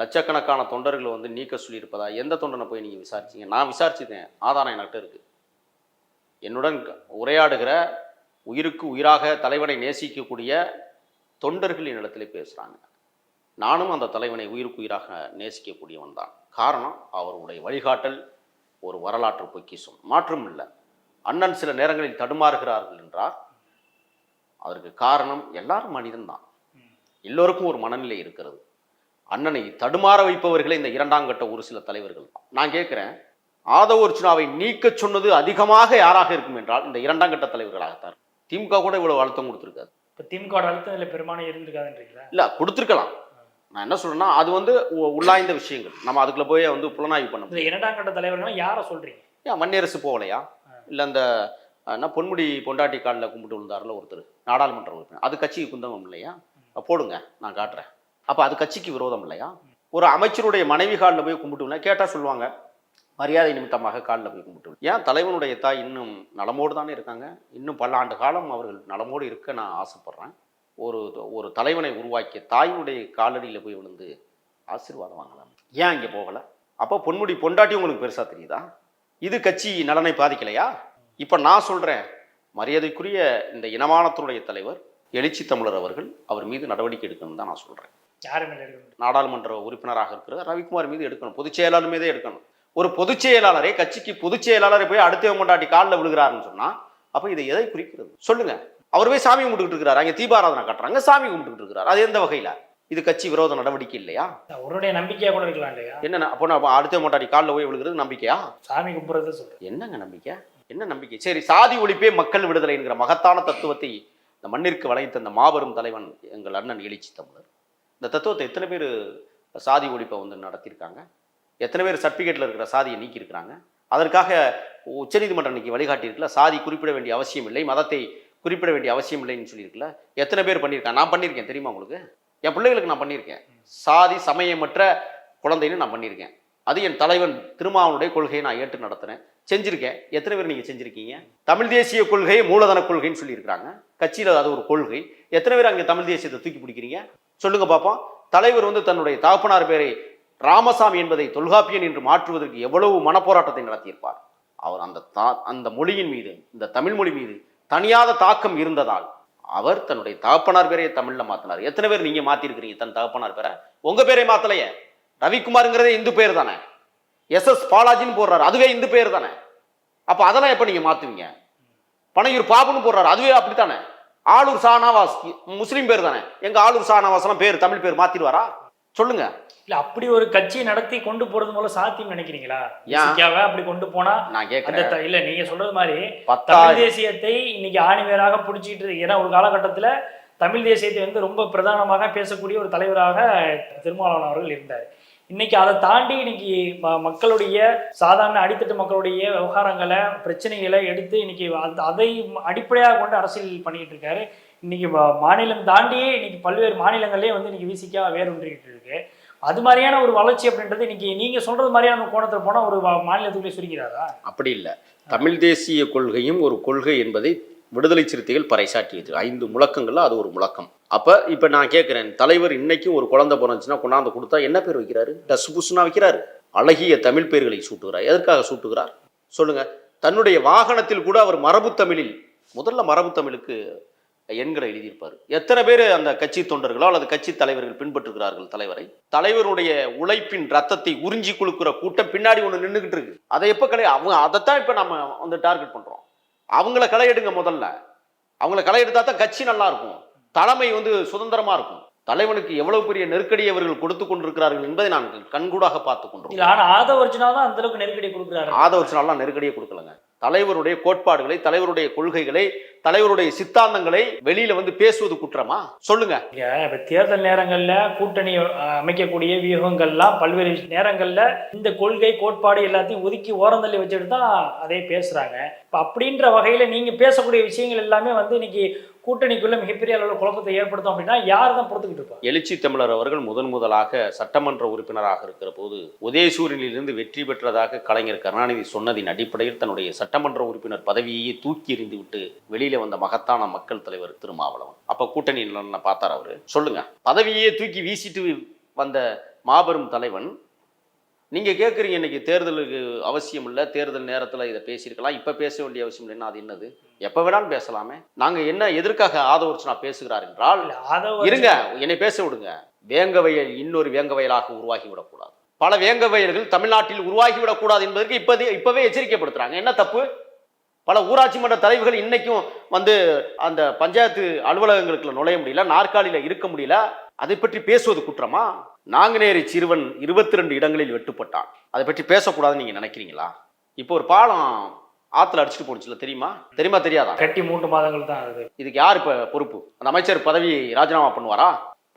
லட்சக்கணக்கான தொண்டர்களை வந்து நீக்க சொல்லியிருப்பதா? எந்த தொண்டனை போய் நீங்கள் விசாரிச்சீங்க? நான் விசாரிச்சிட்டேன் ஆதாரம் என்கிட்ட இருக்குது என்னுடன் உரையாடுகிற உயிருக்கு உயிராக தலைவனை நேசிக்கக்கூடிய தொண்டர்கள் என்னிடத்துல பேசுகிறாங்க நானும் அந்த தலைவனை உயிருக்கு உயிராக நேசிக்கக்கூடியவன் தான். காரணம் அவருடைய வழிகாட்டல் ஒரு வரலாற்று பொக்கிஷம். மாற்றம் இல்லை அண்ணன் சில நேரங்களில் தடுமாறுகிறார்கள் என்றார். அதற்கு காரணம் எல்லாரும் மனிதன்தான் எல்லோருக்கும் ஒரு மனநிலை இருக்கிறது. அண்ணனை தடுமாற வைப்பவர்களே இந்த இரண்டாம் கட்ட ஒரு சில தலைவர்கள் நான் கேட்குறேன் ஆதவ அர்ச்சனாவை நீக்க சொன்னது அதிகமாக யாராக இருக்கும் என்றால் இந்த இரண்டாம் கட்ட தலைவர்களாகத்தான். திமுக கூட இவ்வளவு அழுத்தம் கொடுத்துருக்காது. இப்ப திமுக அழுத்தம் இதுல பெரும்பாலும் இருந்திருக்காதுன்றீங்களா? இல்ல கொடுத்துருக்கலாம். நான் என்ன சொல்றேன்னா அது வந்து உள்ளாய்ந்த விஷயங்கள். நம்ம அதுக்குள்ள போய் வந்து புலனாய்வு பண்ண இரண்டாம் கட்ட தலைவர்கள் யாரை சொல்றீங்க? ஏன் வன்னியரசு போகலையா? இல்லை அந்த என்ன பொன்முடி பொண்டாட்டி காலில் கும்பிட்டு விழுந்தாருல ஒருத்தர். நாடாளுமன்ற உறுப்பினர். அது கட்சிக்கு குந்தகம் இல்லையா? போடுங்க நான் காட்டுறேன். அப்போ அது கட்சிக்கு விரோதம் இல்லையா? ஒரு அமைச்சருடைய மனைவி காலில் போய் கும்பிட்டு கேட்டால் சொல்லுவாங்க மரியாதை நிமித்தமாக காலில் போய் கும்பிட்டு. ஏன் தலைவனுடைய தாய் இன்னும் நலமோடு தானே இருக்காங்க? இன்னும் பல ஆண்டு காலம் அவர்கள் நலமோடு இருக்க நான் ஆசைப்படுறேன். ஒரு ஒரு தலைவனை உருவாக்கிய தாயினுடைய காலடியில் போய் விழுந்து ஆசீர்வாதம் வாங்கலாம். ஏன் இங்கே போகலை? அப்போ பொன்முடி பொண்டாட்டி உங்களுக்கு பெருசாக தெரியுதா? இது கட்சி நலனை பாதிக்கலையா? இப்போ நான் சொல்கிறேன் மரியாதைக்குரிய இந்த இனமானத்தினுடைய தலைவர் எழுச்சி தமிழர் அவர்கள் அவர் மீது நடவடிக்கை எடுக்கணும்னு தான் நான் சொல்கிறேன் நாடாளுமன்ற உறுப்பினராக இருக்கிற ரவிக்குமார் மீது எடுக்கணும். பொதுச் செயலாளர் மீதே எடுக்கணும். ஒரு பொதுச் செயலாளரே கட்சிக்கு பொதுச் செயலாளரை போய் அடுத்த கொண்டாட்டி காலில் விழுகிறாருன்னு சொன்னா அப்ப இதை எதை குறிக்கிறது? சொல்லுங்க. அவர் போய் சாமி கும்பிட்டுக்கிட்டு இருக்கிறார். அங்கே தீபாராதனை காட்டுறாங்க. சாமி கும்பிட்டுக்கிட்டு இருக்கிறார். அது எந்த வகையில? இது கட்சி விரோத நடவடிக்கை இல்லையா? அவருடைய நம்பிக்கையா கூட இருக்கலாம் இல்லையா? என்ன அப்போ நான் அடுத்த கொண்டாட்டி காலில் போய் விழுகிறது நம்பிக்கையா? சாமி கும்பிடுறத சொல்றேன். என்னங்க நம்பிக்கை? என்ன நம்பிக்கை? சரி சாதி ஒழிப்பே மக்கள் விடுதலை என்கிற மகத்தான தத்துவத்தை இந்த மண்ணிற்கு வளைத்து தந்த மாபெரும் தலைவன் எங்கள் அண்ணன் எழுச்சி தமிழர். இந்த தத்துவத்தை எத்தனை பேர் சாதி ஒழிப்பை வந்து நடத்தியிருக்காங்க? எத்தனை பேர் சர்டிஃபிகேட்டில் இருக்கிற சாதியை நீக்கியிருக்கிறாங்க? அதற்காக உச்சநீதிமன்றம் இன்னைக்கு வழிகாட்டியிருக்குல்ல சாதி குறிப்பிட வேண்டிய அவசியம் இல்லை மதத்தை குறிப்பிட வேண்டிய அவசியம் இல்லைன்னு சொல்லியிருக்கல எத்தனை பேர் பண்ணியிருக்கேன் நான் பண்ணியிருக்கேன். தெரியுமா உங்களுக்கு? என் பிள்ளைகளுக்கு நான் பண்ணியிருக்கேன். சாதி சமயமற்ற குழந்தைன்னு நான் பண்ணியிருக்கேன். அது என் தலைவன் திருமாவனுடைய கொள்கையை நான் ஏற்று நடத்துகிறேன் செஞ்சுருக்கேன். எத்தனை பேர் நீங்கள் செஞ்சுருக்கீங்க? தமிழ் தேசிய கொள்கை மூலதன கொள்கைன்னு சொல்லியிருக்கிறாங்க. கட்சியில் அது ஒரு கொள்கை. எத்தனை பேர் அங்கே தமிழ் தேசியத்தை தூக்கி பிடிக்கிறீங்க? சொல்லுங்கள் பார்ப்போம் தலைவர் வந்து தன்னுடைய தகப்பனார் பேரை ராமசாமி என்பதை தொல்காப்பியன் என்று மாற்றுவதற்கு எவ்வளவு மனப்போராட்டத்தை நடத்தியிருப்பார்? அவர் அந்த தா அந்த மொழியின் மீது இந்த தமிழ் மொழி மீது தனியாத தாக்கம் இருந்ததால் அவர் தன்னுடைய தகப்பனார் பேரையே தமிழ்ல மாத்தினார். எத்தனை பேர் நீங்க மாத்திருக்கிறீங்க தன் தகப்பனார் பேரை? உங்க பேரை மாத்தலையே. ரவிக்குமாருங்கிறதே இந்து பேர் தானே. எஸ் எஸ் பாலாஜின்னு போடுறாரு அதுவே இந்து பேர் தானே. அப்ப அதெல்லாம் எப்ப நீங்க மாத்துவீங்க? பனையூர் பாபுன்னு போடுறாரு அதுவே அப்படித்தானே. ஆளூர் சானாவாஸ் முஸ்லீம் பேர் தானே. எங்க ஆளூர் ஷானவாஸ்லாம் பேர் தமிழ் பேர் மாத்திடுவாரா? சொல்லுங்க. இல்ல அப்படி ஒரு கட்சியை நடத்தி கொண்டு போறது மூலம் சாத்தியம் நினைக்கிறீங்களா? அப்படி கொண்டு போனா நான் கேட்கிறேன். இல்ல நீங்க சொல்றது மாதிரி தமிழ் தேசியத்தை இன்னைக்கு ஆணிவேராக பிடிச்சிட்டு இருக்கு. ஏன்னா ஒரு காலகட்டத்துல தமிழ் தேசியத்தை வந்து ரொம்ப பிரதானமாக பேசக்கூடிய ஒரு தலைவராக திருமாவளவன் அவர்கள் இருந்தார். இன்னைக்கு அதை தாண்டி இன்னைக்கு மக்களுடைய சாதாரண அடித்தட்டு மக்களுடைய விவகாரங்களை பிரச்சனைகளை எடுத்து இன்னைக்கு அதை அடிப்படையாக கொண்டு அரசியல் பண்ணிட்டு இருக்காரு. இன்னைக்கு மாநிலம் தாண்டியே இன்னைக்கு பல்வேறு மாநிலங்களே வந்து இன்னைக்கு விசிக்கா வேறுன்றிக்கிட்டு இருக்கு. அது மாதிரியான ஒரு வளர்ச்சி அப்படின்றது இன்னைக்கு நீங்க சொல்றது மாதிரியான ஒரு கோணத்துல போனா ஒரு மாநிலத்துக்குள்ளே சுருங்கிறாரா? அப்படி இல்லை. தமிழ் தேசிய கொள்கையும் ஒரு கொள்கை என்பதை விடுதலை சிறுத்தைகள் பறைசாற்றியது. ஐந்து முழக்கங்கள்ல அது ஒரு முழக்கம். அப்ப இப்ப நான் கேட்கிறேன் தலைவர் இன்னைக்கும் ஒரு குழந்தை பிறந்துச்சுன்னா கொண்டாந்து கொடுத்தா என்ன பேர் வைக்கிறாரு? டஸ் புஸ்னா வைக்கிறாரு. அழகிய தமிழ் பெயர்களை சூட்டுகிறார். எதற்காக சூட்டுகிறார்? சொல்லுங்க. தன்னுடைய வாகனத்தில் கூட அவர் மரபு தமிழில் முதல்ல மரபு தமிழுக்கு எண்களை எழுதியிருப்பார். எத்தனை பேர் அந்த கட்சி தொண்டர்களோ அல்லது கட்சி தலைவர்கள் பின்பற்றுகிறார்கள் தலைவரை? தலைவருடைய உழைப்பின் ரத்தத்தை உறிஞ்சி குலுக்குற கூட்டம் பின்னாடி ஒன்று நின்றுகிட்டு இருக்கு. அதை எப்போ களை அவங்க அதைத்தான் இப்போ நம்ம வந்து டார்கெட் பண்றோம். அவங்கள களை எடுங்க முதல்ல. அவங்கள களை எடுத்தா தான் கட்சி நல்லா இருக்கும். தலைமை வந்து சுதந்திரமா இருக்கும். தலைவனுக்கு எவ்வளவு பெரிய நெருக்கடியை அவர்கள் கொடுத்து கொண்டிருக்கிறார்கள் என்பதை நான் கண்கூடாக பார்த்து கொண்டிருக்கிறோம் இல்ல ஆனா ஆதவ அர்ஜுனா தான் அந்த அளவுக்கு நெருக்கடி கொடுக்குறாரு. ஆதவர்ச்சனாலாம் நெருக்கடியை கொடுக்கலங்க. தலைவருடைய கோட்பாடுகளை தலைவருடைய கொள்கைகளை தலைவருடைய சித்தாந்தங்களை வெளியில வந்து பேசுவது குற்றமா? சொல்லுங்க. இப்ப தேர்தல் நேரங்கள்ல கூட்டணி அமைக்கக்கூடிய வியூகங்கள்லாம் பல்வேறு நேரங்கள்ல இந்த கொள்கை கோட்பாடு எல்லாத்தையும் ஒதுக்கி ஓரந்தள்ளி வச்சுட்டு தான் அதே பேசுறாங்க. இப்ப அப்படின்ற வகையில நீங்க பேசக்கூடிய விஷயங்கள் எல்லாமே வந்து இன்னைக்கு கூட்டணிக்குள்ள மிகப்பெரிய அளவில் குழப்பத்தை ஏற்படுத்தும் அப்படின்னா யார் தான் பொறுத்துக்கிட்டு இருப்பா எழுச்சி தமிழர் அவர்கள் முதன் முதலாக சட்டமன்ற உறுப்பினராக இருக்கிற போது உதயசூரியனிலிருந்து வெற்றி பெற்றதாக கலைஞர் கருணாநிதி சொன்னதின் அடிப்படையில் தன்னுடைய சட்டமன்ற உறுப்பினர் பதவியையே தூக்கி எறிந்து விட்டு வெளியில வந்த மகத்தான மக்கள் தலைவர் திருமாவளவன். அப்ப கூட்டணி பார்த்தார் அவரு. சொல்லுங்க. பதவியே தூக்கி வீசிட்டு வந்த மாபெரும் தலைவன் நீங்க கேட்குறீங்க இன்னைக்கு தேர்தலுக்கு அவசியம் இல்லை தேர்தல் நேரத்துல இதை பேசியிருக்கலாம். இப்ப பேச வேண்டிய அவசியம் இல்லைன்னா அது என்னது? எப்ப வேணாலும் பேசலாமே. நாங்க என்ன எதற்காக ஆதவர்ச்சனா பேசுகிறார் என்றால் இருங்க என்னை பேச விடுங்க. வேங்க வயல் இன்னொரு வேங்க வயலாக உருவாகி விடக்கூடாது பல வேங்க வயல்கள் தமிழ்நாட்டில் உருவாகி விடக்கூடாது என்பதற்கு இப்போதே இப்பவே எச்சரிக்கைப்படுத்துறாங்க. என்ன தப்பு? பல ஊராட்சி மன்ற தலைவர்கள் இன்னைக்கும் வந்து அந்த பஞ்சாயத்து அலுவலகங்களுக்குள்ள நுழைய முடியல நாற்காலியில இருக்க முடியல. அதை பற்றி பேசுவது குற்றமா? நாங்குநேரி சிறுவன் இருபத்தி ரெண்டு இடங்களில் வெட்டுப்பட்டான். அதை பற்றி பேசக்கூடாதுன்னு நீங்க நினைக்கிறீங்களா? இப்போ ஒரு பாலம் ஆத்துல அடிச்சுட்டு போனுச்சுல தெரியுமா? தெரியுமா தெரியாதா? கட்டி மூன்று மாதங்கள் தான் ஆகுது. இதுக்கு யார் இப்ப பொறுப்பு? அந்த அமைச்சர் பதவியை ராஜினாமா பண்ணுவாரா?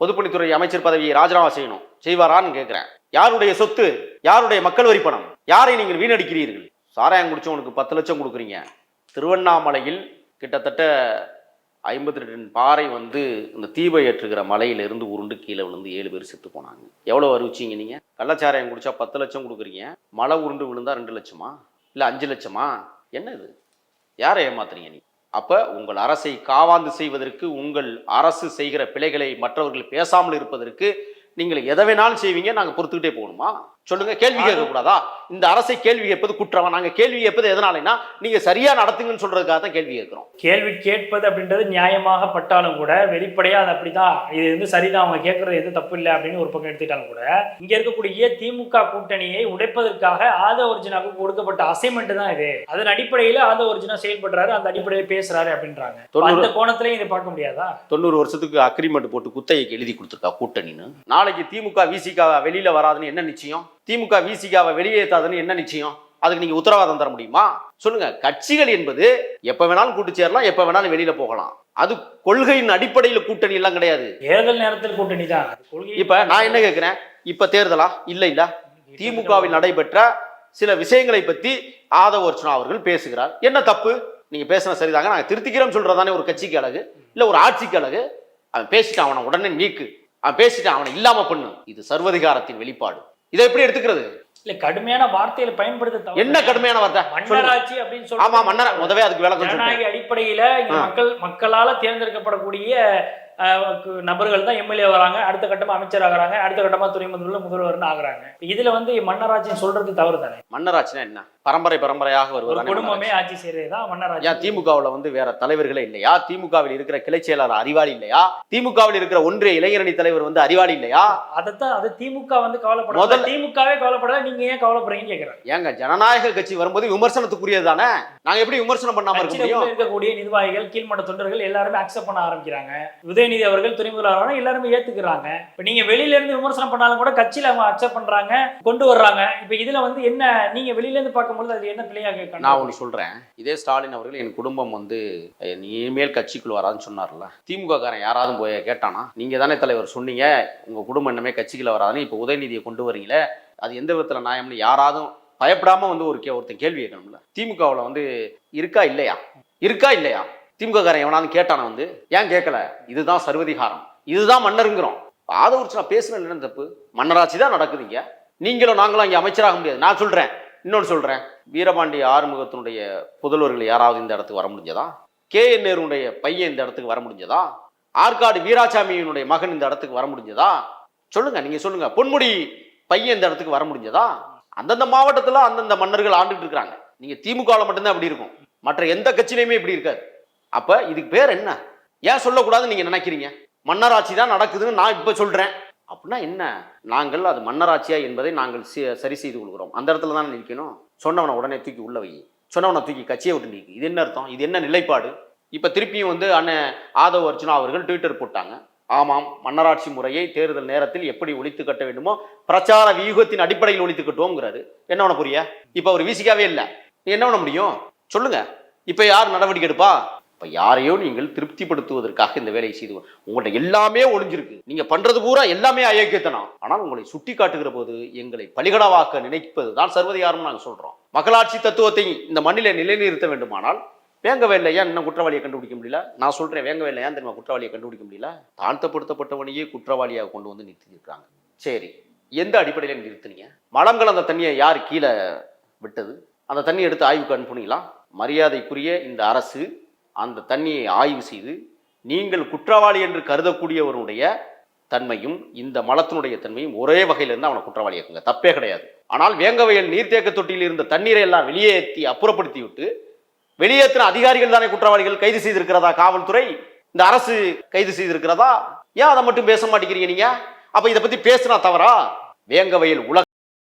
பொதுப்பணித்துறை அமைச்சர் பதவியை ராஜினாமா செய்யணும். செய்வாரான்னு கேட்கிறேன் யாருடைய சொத்து? யாருடைய மக்கள் வரி பணம் யாரை நீங்கள் வீணடிக்கிறீர்கள்? சாராயம் குடிச்சவனுக்கு பத்து லட்சம் கொடுக்குறீங்க. திருவண்ணாமலையில் கிட்டத்தட்ட ஐம்பத்தி ரெண்டு பாறை வந்து இந்த தீபை ஏற்றுகிற மலையிலிருந்து உருண்டு கீழே விழுந்து ஏழு பேர் செத்து போனாங்க. எவ்வளோ அறிவிச்சிங்க நீங்கள் கள்ளச்சாராயம் குடிச்சா பத்து லட்சம் கொடுக்குறீங்க. மலை உருண்டு விழுந்தா ரெண்டு லட்சமா? இல்லை அஞ்சு லட்சமா? என்ன இது யாரை ஏமாத்துறீங்க நீ அப்போ உங்கள் அரசை காவாந்து செய்வதற்கு உங்கள் அரசு செய்கிற பிழைகளை மற்றவர்கள் பேசாமல் இருப்பதற்கு நீங்கள் எதை வேணாலும் செய்வீங்க நாங்கள் பொறுத்துக்கிட்டே போகணுமா? சொல்லுங்க கேள்வி கேட்க கூடாதா இந்த அரசை கேள்வி கேட்பது குற்றமா? நாங்க கேள்வி கேட்பது எதனாலனா நீங்க சரியா நடத்துங்கன்னு சொல்றதுக்காக தான் கேள்வி கேட்கிறோம். கேள்வி கேட்பது அப்படின்றது நியாயமாக பட்டாலும் கூட வெளிப்படையா அது அப்படிதான் இது வந்து சரிதான் அவங்க கேட்கறது எதுவும் தப்பு இல்லை அப்படின்னு ஒரு பக்கம் எடுத்துக்கிட்டாலும் கூட இங்க இருக்கக்கூடிய திமுக கூட்டணியை உடைப்பதற்காக ஆத ஒரிஜினாவுக்கு கொடுக்கப்பட்ட அசைன்மெண்ட் தான் இது. அதன் அடிப்படையில ஆத ஒரிஜினா செயல்படுறாரு அந்த அடிப்படையில் பேசுறாரு அப்படின்றாங்க. அந்த கோணத்திலையும் இதை பார்க்க முடியாதா? தொண்ணூறு வருஷத்துக்கு அக்ரிமெண்ட் போட்டு குத்தகைக்கு எழுதி கொடுத்துருக்கா கூட்டணின்னு. நாளைக்கு திமுக விசிகா வெளியில வராதுன்னு என்ன நிச்சயம்? திமுக விசிகாவை வெளியேற்றாதுன்னு என்ன நிச்சயம்? அதுக்கு நீங்க உத்தரவாதம் தர முடியுமா? சொல்லுங்க. கட்சிகள் என்பது எப்ப வேணாலும் கூட்டு சேரலாம் எப்ப வேணாலும் வெளியில போகலாம். அது கொள்கையின் அடிப்படையில் கூட்டணி எல்லாம் கிடையாது. தேர்தல் நேரத்தில் கூட்டணி தான். இப்ப நான் என்ன கேட்கிறேன் இப்ப தேர்தலா? இல்ல இல்ல. திமுகவில் நடைபெற்ற சில விஷயங்களை பத்தி ஆதவ அர்ச்சனா அவர்கள் பேசுகிறார். என்ன தப்பு? நீங்க பேசின சரிதாங்க. நாங்க திருத்திக்கிறோம் சொல்றதானே ஒரு கட்சிக்கு அழகு. இல்ல ஒரு ஆட்சிக்கு அழகு. அவன் பேசிட்டான் அவனை உடனே நீக்கு அவன் பேசிட்டான் அவனை இல்லாம பண்ணு. இது சர்வதிகாரத்தின் வெளிப்பாடு. இதை எப்படி எடுத்துக்கிறது இல்ல கடுமையான வார்த்தைகளை பயன்படுத்த. என்ன கடுமையான வார்த்தை. மன்னராட்சி அப்படின்னு சொல்லி ஆமா மன்னர் முதவே அதுக்கு விளக்கம் ஜனநாயக அடிப்படையில. மக்கள் மக்களால தேர்ந்தெடுக்கப்படக்கூடிய நபர்கள் தான் எம்எல்ஏ வராங்க அடுத்த கட்டமா அமைச்சர் ஆகுறாங்க அடுத்த கட்டமா துணை முதல்வர் முதல்வர்னு ஆகுறாங்க. இதுல வந்து மன்னராட்சின்னு சொல்றது தவறு தானே மன்னராட்சினா என்ன? பரம்பரை பரம்பரையாக ஒரு வருவதானே குடும்பமே ஆட்சி செய்யறது தான் மன்னராட்சி. ஏன் திமுகவுல வந்து வேற தலைவர்களே இல்லையா? திமுகவில் இருக்கிற கிளை செயலாளர் அறிவாளி இல்லையா? திமுகவில் இருக்கிற ஒன்றிய இளைஞரணி தலைவர் வந்து அறிவாளி இல்லையா? அதைத்தான் அது திமுக வந்து கவலைப்படல முதல்ல- திமுகவே கவலைப்படல நீங்க ஏன் கவலைப்படுறீங்கன்னு கேக்குறாங்க ஏங்க ஜனநாயக கட்சி வரும்போது விமர்சனத்துக்குரியது தானே? நாங்க எப்படி விமர்சனம் பண்ணாம இருக்க முடியும்? இருக்கக்கூடிய நிர்வாகிகள் கீழ்மட்ட தொண்டர்கள் எல்லாருமே அக்செப்ட் பண்ண ஆரம்பிக்கிறாங்க. உதயநிதி அவர்கள் துணை முதல்வரான எல்லாருமே ஏத்துக்கிறாங்க. இப்ப நீங்க வெளியில இருந்து விமர்சனம் பண்ணாலும் கூட கட்சியில அவங்க அக்செப்ட் பண்றாங்க கொண்டு வர்றாங்க. இப்ப இதுல வந்து என்ன நீங்க வெளியில இருந்து பார்க்கும்போது அது என்ன பிள்ளையாக கேட்கணும்? நான் ஒன்று சொல்றேன். இதே ஸ்டாலின் அவர்கள் என் குடும்பம் வந்து இனிமேல் கட்சிக்குள்ள வராதுன்னு சொன்னார்ல. திமுக காரன் யாராவது போய் கேட்டானா நீங்க தானே தலைவர் சொன்னீங்க உங்க குடும்பம் இன்னமே கட்சிக்குள்ள வராதுன்னு இப்போ உதயநிதியை கொண்டு வரீங்களே அது எந்த விதத்தில் நியாயம்னு யாராவது பயப்படாம வந்து ஒரு கே ஒருத்தன் கேள்வி கேட்கணும்ல. திமுகவில் வந்து இருக்கா இல்லையா? இருக்கா இல்லையா? திமுககாரன் எவனாவது கேட்டானா வந்து ஏன் கேட்கல இதுதான் சர்வதிகாரம். இதுதான் மன்னருங்கிறோம். ஆதவர்ச்சி நான் பேசுனேன் என்ன தப்பு? மன்னராட்சி தான் நடக்குதுங்க. நீங்களும் நாங்களும் இங்கே அமைச்சராக முடியாது. நான் சொல்கிறேன் இன்னொன்று சொல்கிறேன் வீரபாண்டி ஆறுமுகத்தினுடைய புதல்வர்கள் யாராவது இந்த இடத்துக்கு வர முடிஞ்சதா? கே. என். நேருடைய பையன் இந்த இடத்துக்கு வர முடிஞ்சதா? ஆற்காடு வீராசாமியினுடைய மகன் இந்த இடத்துக்கு வர முடிஞ்சதா? சொல்லுங்க நீங்க சொல்லுங்க. பொன்முடி பையன் இந்த இடத்துக்கு வர முடிஞ்சதா? அந்தந்த மாவட்டத்தில் அந்தந்த மன்னர்கள் ஆண்டுகிட்டு இருக்கிறாங்க. நீங்க திமுக மட்டும்தான் அப்படி இருக்கும். மற்ற எந்த கட்சியிலையுமே இப்படி இருக்காது. அப்போ இதுக்கு பேர் என்ன? ஏன் சொல்லக்கூடாதுன்னு நீங்க நினைக்கிறீங்க? மன்னராட்சி தான் நடக்குதுன்னு நான் இப்போ சொல்கிறேன் அப்படின்னா என்ன? நாங்கள் அது மன்னராட்சியா என்பதை நாங்கள் சரி செய்து கொள்கிறோம். அந்த இடத்துல தான் நிற்கணும்? சொன்னவனை உடனே தூக்கி உள்ள வை. சொன்னவனை தூக்கி கட்சியை விட்டு நிற்கு இது என்ன அர்த்தம்? இது என்ன நிலைப்பாடு? இப்போ திருப்பியும் வந்து அண்ணன் ஆதவ் அர்ச்சனா அவர்கள் ட்விட்டர் போட்டாங்க. ஆமாம் மன்னராட்சி முறையை தேர்தல் நேரத்தில் எப்படி ஒழித்து கட்ட வேண்டுமோ பிரச்சார வியூகத்தின் அடிப்படையில் ஒழித்து கட்டுவோங்கிறாரு. என்ன பண்ண புரிய? இப்போ அவர் வீசிக்காவே இல்லை. நீ என்ன பண்ண முடியும்? சொல்லுங்க. இப்போ யார் நடவடிக்கை எடுப்பா? இப்போ யாரையோ நீங்கள் திருப்திப்படுத்துவதற்காக இந்த வேலையை செய்து உங்கள்ட்ட எல்லாமே ஒளிஞ்சிருக்கு. நீங்கள் பண்ணுறது பூரா எல்லாமே அயோக்கியத்தனம். ஆனால் உங்களை சுட்டி காட்டுகிற போது எங்களை பலிகடாவாக்க நினைப்பது தான் சர்வதிகாரம்னு நாங்கள் சொல்கிறோம் மக்களாட்சி தத்துவத்தை இந்த மண்ணில் நிலைநிறுத்த வேண்டுமானால் வேங்க ஏன் இன்னும் குற்றவாளியை கண்டுபிடிக்க முடியல. நான் சொல்கிறேன் வேங்க ஏன் தெரியுமா குற்றவாளியை கண்டுபிடிக்க முடியல? தாழ்த்தப்படுத்தப்பட்டவனையே குற்றவாளியாக கொண்டு வந்து நிறுத்தியிருக்காங்க சரி எந்த அடிப்படையில் நிறுத்துனீங்க? மலம் கலந்த தண்ணியை யார் கீழே விட்டது? அந்த தண்ணியை எடுத்து ஆய்வுக்கு அனுப்புனீங்களா? மரியாதைக்குரிய இந்த அரசு அந்த தண்ணியை ஆய்வு செய்து நீங்கள் குற்றவாளி என்று கருதக்கூடியவருடைய தன்மையும் இந்த மலத்தினுடைய தன்மையும் ஒரே வகையிலிருந்து அவனை குற்றவாளியாக்குங்க தப்பே கிடையாது. ஆனால் வேங்கவயல் நீர்த்தேக்க தொட்டியில் இருந்த தண்ணீரை எல்லாம் வெளியேற்றி அப்புறப்படுத்தி விட்டு வெளியேற்றின அதிகாரிகள் தானே குற்றவாளிகள்? கைது செய்திருக்கிறதா காவல்துறை? இந்த அரசு கைது செய்திருக்கிறதா? ஏன் அதை மட்டும் பேச மாட்டேங்கிறீங்க நீங்க? அப்ப இதை பத்தி பேசினா தவறா? வேங்கவயல் உலக